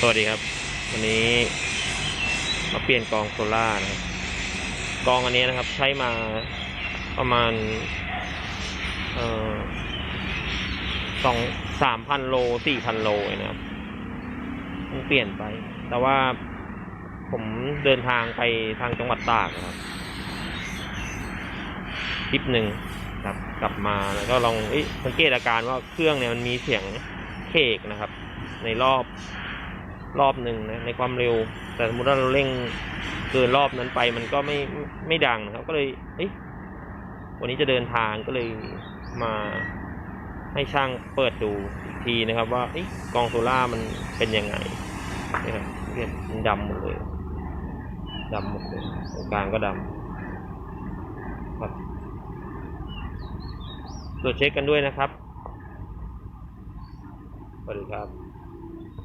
สวัสดีครับ วันนี้มาเปลี่ยนกองโซล่านะครับกองอันนี้นะครับ ใช้มาประมาณเอ่อสองสามพันโลสี่พันโลนะครับต้องเปลี่ยนไป แต่ว่าผมเดินทางไปทางจังหวัดตากนะครับทริปหนึ่งครับกลับมาแล้วก็ลองสังเกตอาการว่าเครื่องเนี่ยมันมีเสียงเคกนะครับ ในรอบ รอบหนึ่งนะในความเร็ว แต่สมมติว่าเราเร่งเกินรอบนั้นไปมันก็ไม่ไม่ดังนะครับ ก็เลยเอ้ยวันนี้จะเดินทางก็เลยมาให้ช่างเปิดดูอีกทีนะครับ ว่าเอ้กองโซล่ามันเป็นยังไงนะครับเนี่ยมันดำหมดเลยดำหมดเลยตรงกลางก็ดำครับตรวจเช็คกันด้วยนะครับสวัสดีครับ